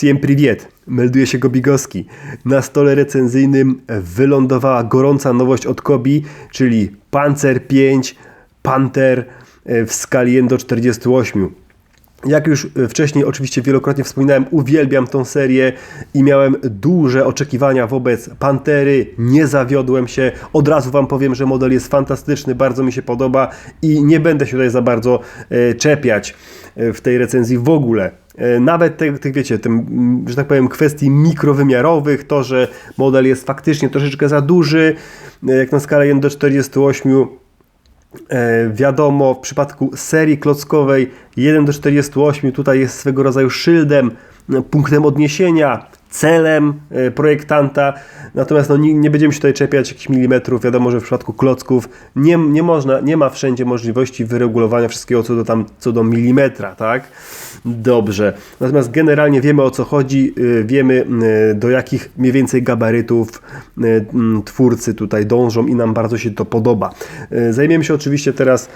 Siem Priviet, melduje się Gobigowski. Na stole recenzyjnym wylądowała gorąca nowość od Kobi, czyli Panzer 5, Panther e, w skali 1 do 48. Jak już e, wcześniej oczywiście wielokrotnie wspominałem, uwielbiam tą serię i miałem duże oczekiwania wobec Pantery. Nie zawiodłem się. Od razu Wam powiem, że model jest fantastyczny, bardzo mi się podoba i nie będę się tutaj za bardzo e, czepiać w tej recenzji w ogóle. E, nawet tych, tych wiecie, tym, że tak powiem, kwestii mikrowymiarowych, to, że model jest faktycznie troszeczkę za duży, jak na skalę 1 do 48 E, wiadomo, w przypadku serii klockowej 1 do 48 tutaj jest swego rodzaju szyldem, punktem odniesienia, celem e, projektanta. Natomiast no, nie, nie, będziemy się tutaj czepiać jakichś milimetrów. Wiadomo, że w przypadku klocków nie, nie można, nie ma wszędzie możliwości wyregulowania wszystkiego co do tam, co do milimetra, tak? Dobrze. Natomiast generalnie wiemy o co chodzi, y, wiemy y, do jakich mniej więcej gabarytów twórcy tutaj dążą i nam bardzo się to podoba. Zajmiemy się oczywiście teraz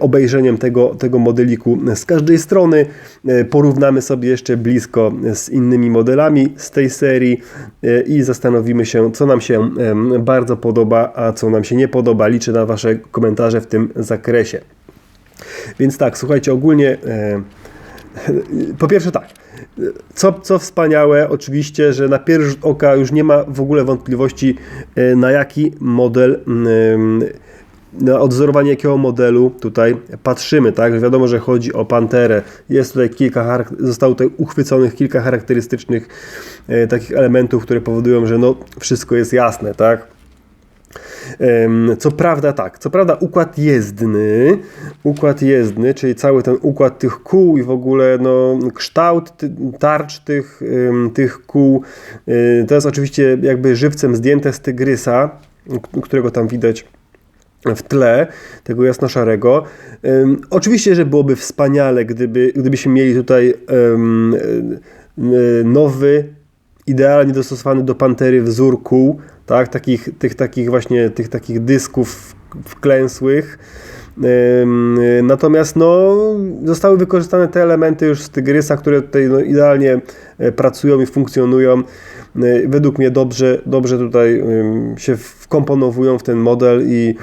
obejrzeniem tego, tego modeliku z każdej strony. Porównamy sobie jeszcze blisko z innymi modelami z tej serii i zastanowimy się, co nam się bardzo podoba, a co nam się nie podoba. Liczę na Wasze komentarze w tym zakresie. Więc tak, słuchajcie, ogólnie po pierwsze tak, co, co wspaniałe, oczywiście, że na pierwszy rzut oka już nie ma w ogóle wątpliwości, e, na jaki model, na odzorowanie jakiego modelu tutaj patrzymy, tak? Wiadomo, że chodzi o Panterę. Jest tutaj kilka, zostało tutaj uchwyconych kilka charakterystycznych e, takich elementów, które powodują, że no, wszystko jest jasne, tak? Co prawda tak, co prawda układ jezdny, układ jezdny, czyli cały ten układ tych kół i w ogóle no, kształt tarcz tych, tych kół, y, to jest oczywiście jakby żywcem zdjęte z tygrysa, którego tam widać w tle tego jasnoszarego. Oczywiście, że byłoby wspaniale, gdyby, gdybyśmy mieli tutaj um, nowy, idealnie dostosowany do Pantery wzór kół, tak? takich, tych takich właśnie tych takich dysków wklęsłych. Natomiast no, zostały wykorzystane te elementy już z Tygrysa, które tutaj no, idealnie e, pracują i funkcjonują. E, według mnie dobrze, dobrze tutaj się wkomponowują w ten model i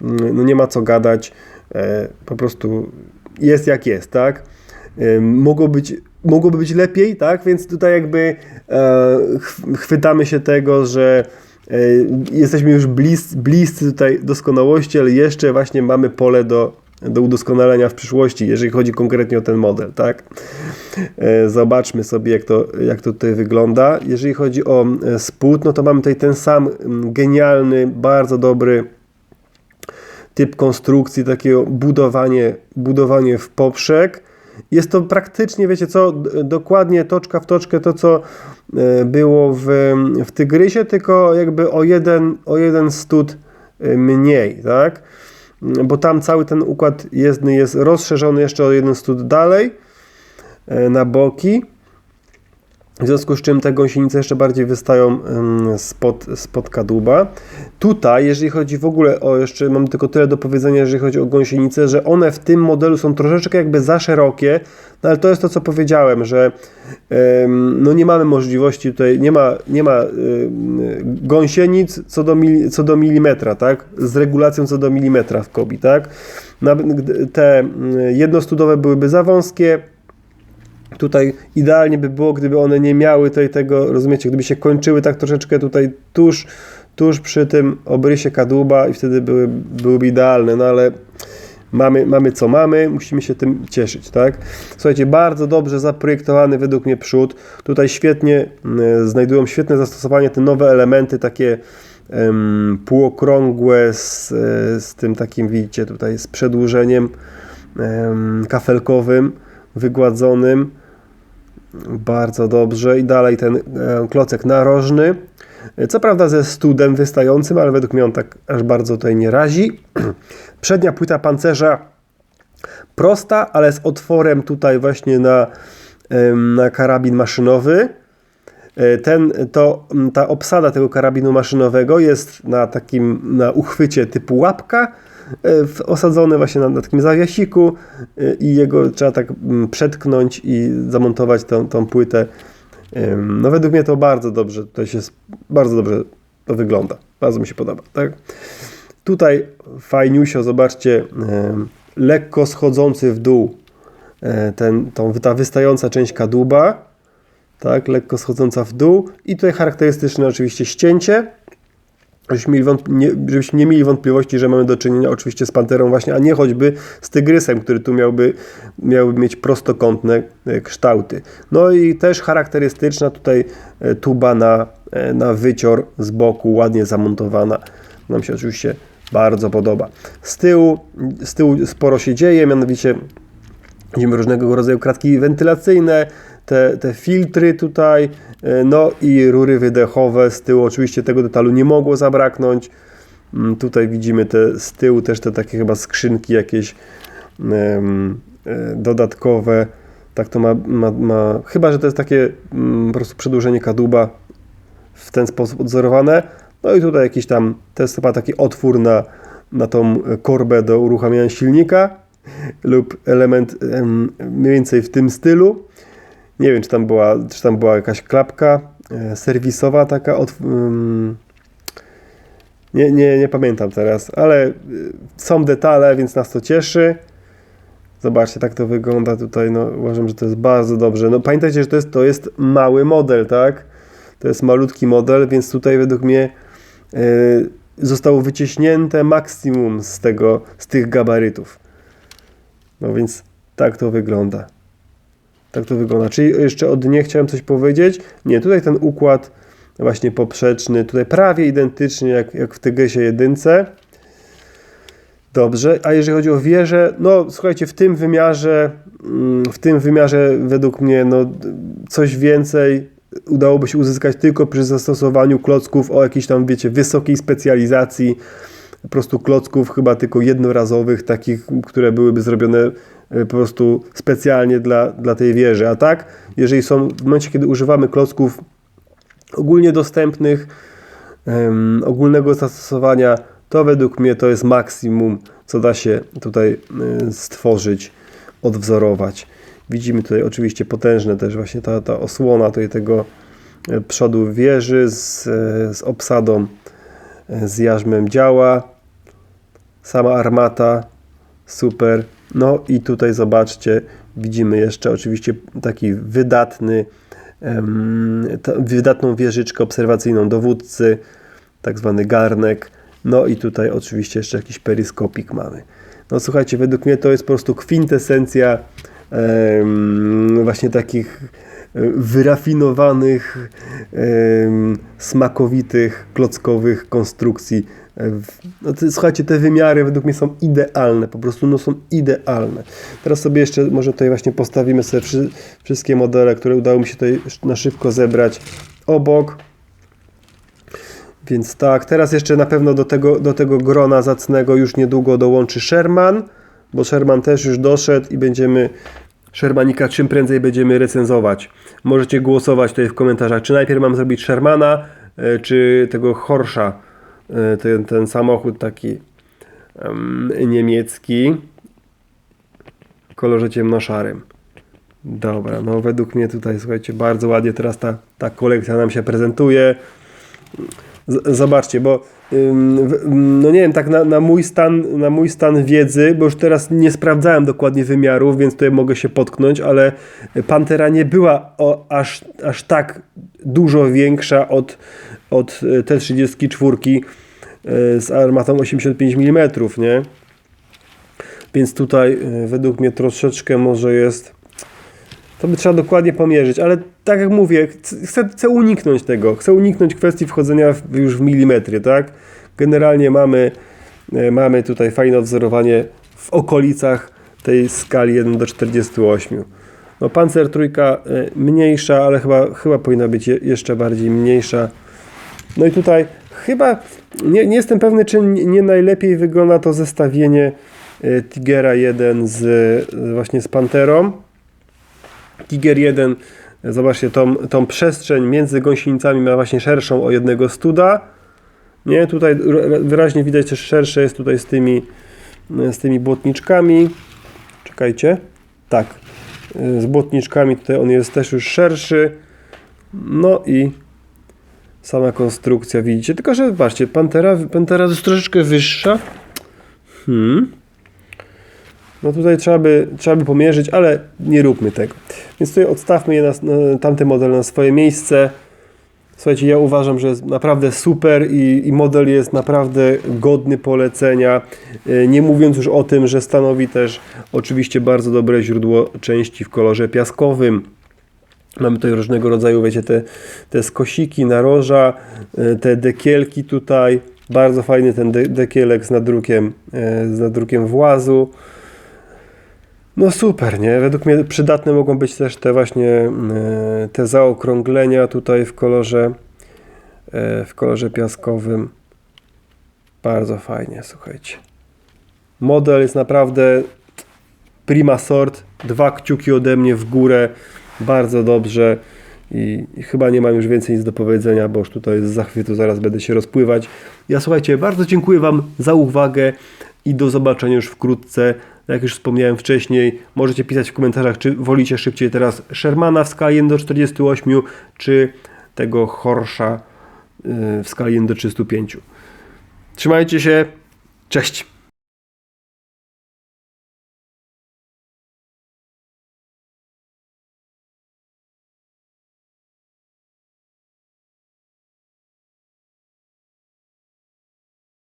no, nie ma co gadać. E, po prostu jest jak jest, tak? Mogło być, mogłoby być lepiej, tak? Więc tutaj jakby chwytamy się tego, że E, jesteśmy już blis, bliscy tutaj doskonałości, ale jeszcze właśnie mamy pole do, do udoskonalenia w przyszłości, jeżeli chodzi konkretnie o ten model, tak? E, zobaczmy sobie, jak to, jak to tutaj wygląda. Jeżeli chodzi o e, spód, no to mamy tutaj ten sam genialny, bardzo dobry typ konstrukcji, takiego budowanie, budowanie w poprzek. Jest to praktycznie, wiecie co, dokładnie toczka w toczkę to, co e, było w, w Tygrysie, tylko jakby o jeden, o jeden stud e, mniej, tak? Bo tam cały ten układ jezdny jest rozszerzony jeszcze o jeden stud dalej e, na boki. W związku z czym te gąsienice jeszcze bardziej wystają spod, spod kadłuba. Tutaj, jeżeli chodzi w ogóle o, jeszcze mam tylko tyle do powiedzenia, jeżeli chodzi o gąsienice, że one w tym modelu są troszeczkę jakby za szerokie, no ale to jest to, co powiedziałem, że no nie mamy możliwości tutaj, nie ma, nie ma gąsienic co do, mili, co do milimetra, tak? Z regulacją co do milimetra w kobi, tak? Te jednostudowe byłyby za wąskie, Tutaj idealnie by było, gdyby one nie miały tutaj tego, rozumiecie, gdyby się kończyły tak troszeczkę tutaj tuż, tuż przy tym obrysie kadłuba i wtedy były, byłyby idealne, no ale mamy, mamy co mamy, musimy się tym cieszyć, tak? Słuchajcie, bardzo dobrze zaprojektowany według mnie przód. Tutaj świetnie y, znajdują świetne zastosowanie te nowe elementy, takie półokrągłe z, e, z tym takim, widzicie, tutaj z przedłużeniem kafelkowym, wygładzonym. Bardzo dobrze. I dalej ten e, klocek narożny. Co prawda ze studem wystającym, ale według mnie on tak aż bardzo tutaj nie razi. Przednia płyta pancerza prosta, ale z otworem tutaj właśnie na, na karabin maszynowy. E, ten, to, ta obsada tego karabinu maszynowego jest na takim na uchwycie typu łapka, osadzony właśnie na, na takim zawiasiku e, i jego trzeba tak mm, przetknąć i zamontować tą, tą płytę No według mnie to bardzo dobrze, tutaj się bardzo dobrze to wygląda. Bardzo mi się podoba, tak? Tutaj fajniusio, zobaczcie, lekko schodzący w dół e, ten, tą, ta wystająca część kadłuba, tak, lekko schodząca w dół i tutaj charakterystyczne oczywiście ścięcie, żebyśmy, nie, żebyśmy nie mieli wątpliwości, że mamy do czynienia oczywiście z panterą właśnie, a nie choćby z tygrysem, który tu miałby, miałby mieć prostokątne e, kształty. No i też charakterystyczna tutaj e, tuba na, e, na wycior z boku, ładnie zamontowana. Nam się oczywiście bardzo podoba. Z tyłu, z tyłu sporo się dzieje, mianowicie Widzimy różnego rodzaju kratki wentylacyjne, te, te filtry tutaj, e, no i rury wydechowe z tyłu. Oczywiście tego detalu nie mogło zabraknąć. Mm, Tutaj widzimy te z tyłu też te takie chyba skrzynki jakieś e, dodatkowe. Tak to ma, ma, ma, chyba że to jest takie mm, po prostu przedłużenie kadłuba w ten sposób odzorowane. No i tutaj jakiś tam, to jest chyba taki otwór na, na tą korbę do uruchamiania silnika lub element em, mniej więcej w tym stylu. Nie wiem, czy tam była, czy tam była jakaś klapka e, serwisowa taka. Od, em, nie, nie, nie pamiętam teraz, ale y, są detale, więc nas to cieszy. Zobaczcie, tak to wygląda tutaj. No, uważam, że to jest bardzo dobrze. No, pamiętajcie, że to jest, to jest mały model, tak? To jest malutki model, więc tutaj według mnie e, zostało wyciśnięte maksimum z tego, z tych gabarytów. No więc tak to wygląda. Tak to wygląda. Czyli jeszcze o dnie chciałem coś powiedzieć. Nie, tutaj ten układ właśnie poprzeczny, tutaj prawie identycznie jak, jak w Tygrysie jedynce. Dobrze, a jeżeli chodzi o wieżę, no słuchajcie, w tym wymiarze, mm, w tym wymiarze według mnie no, coś więcej udałoby się uzyskać tylko przy zastosowaniu klocków o jakiejś tam, wiecie, wysokiej specjalizacji, po prostu klocków chyba tylko jednorazowych, takich, które byłyby zrobione po prostu specjalnie dla, dla tej wieży. A tak, jeżeli są w momencie, kiedy używamy klocków ogólnie dostępnych, em, ogólnego zastosowania, to według mnie to jest maksimum, co da się tutaj e, stworzyć, odwzorować. Widzimy tutaj oczywiście potężne też właśnie ta, ta osłona tutaj tego e, przodu wieży z, e, z obsadą e, z jarzmem działa. Sama armata, super. No i tutaj zobaczcie, widzimy jeszcze oczywiście taki wydatny, wydatną wieżyczkę obserwacyjną dowódcy, tak zwany garnek. No i tutaj oczywiście jeszcze jakiś periskopik mamy. No słuchajcie, według mnie to jest po prostu kwintesencja właśnie takich e, wyrafinowanych, smakowitych, klockowych konstrukcji. No to, słuchajcie, te wymiary według mnie są idealne, po prostu no są idealne. Teraz sobie jeszcze może tutaj właśnie postawimy sobie wszy, wszystkie modele, które udało mi się tutaj na szybko zebrać obok. Więc tak, teraz jeszcze na pewno do tego, do tego grona zacnego już niedługo dołączy Sherman, bo Sherman też już doszedł i będziemy Shermanika czym prędzej będziemy recenzować. Możecie głosować tutaj w komentarzach, czy najpierw mam zrobić Shermana, e, czy tego Horsza, ten, ten samochód taki em, niemiecki w kolorze ciemnoszarym. Dobra, no według mnie tutaj, słuchajcie, bardzo ładnie teraz ta, ta kolekcja nam się prezentuje. Z- Zobaczcie, bo no nie wiem, tak na, na, mój stan, na mój stan wiedzy, bo już teraz nie sprawdzałem dokładnie wymiarów, więc tutaj mogę się potknąć, ale Pantera nie była o, aż, aż tak dużo większa od, od e, T-34 e, z armatą 85 mm, nie? Więc tutaj e, według mnie troszeczkę może jest to by trzeba dokładnie pomierzyć, ale tak jak mówię, chcę, chcę- uniknąć tego. Chcę uniknąć kwestii wchodzenia w, już w milimetry, tak? Generalnie mamy, mamy tutaj fajne odwzorowanie w okolicach tej skali 1 do 48. No Panzer trójka mniejsza, ale chyba, chyba powinna być je, jeszcze bardziej mniejsza. No i tutaj chyba nie, nie jestem pewny, czy nie najlepiej wygląda to zestawienie e, Tigera 1 z, z właśnie z Panterą. Tiger 1, zobaczcie, tą, tą przestrzeń między gąsienicami ma właśnie szerszą o jednego studa. Nie, tutaj wyraźnie widać też szersze jest tutaj z tymi, z tymi błotniczkami. Czekajcie. Tak, z błotniczkami tutaj on jest też już szerszy. No i sama konstrukcja widzicie. Tylko, że patrzcie, Pantera, Pantera jest troszeczkę wyższa. Hmm. No tutaj trzeba by, trzeba by pomierzyć, ale nie róbmy tego. Więc tutaj odstawmy je na, na tamten model na swoje miejsce. Słuchajcie, ja uważam, że jest naprawdę super i, i model jest naprawdę godny polecenia. Yy, Nie mówiąc już o tym, że stanowi też oczywiście bardzo dobre źródło części w kolorze piaskowym. Mamy tutaj różnego rodzaju, wiecie, te, te skosiki, naroża, yy, te dekielki tutaj. Bardzo fajny ten de dekielek z nadrukiem, yy, z nadrukiem włazu. No super, nie? Według mnie przydatne mogą być też te właśnie e, te zaokrąglenia tutaj w kolorze e, w kolorze piaskowym. Bardzo fajnie, słuchajcie. Model jest naprawdę prima sort. Dwa kciuki ode mnie w górę. Bardzo dobrze. I, I chyba nie mam już więcej nic do powiedzenia, bo już tutaj z zachwytu zaraz będę się rozpływać. Ja słuchajcie, bardzo dziękuję Wam za uwagę i do zobaczenia już wkrótce. Jak już wspomniałem wcześniej, możecie pisać w komentarzach, czy wolicie szybciej teraz Shermana w skali 1 do 48, czy tego Horsza yy, w skali 1 do 305. Trzymajcie się, cześć!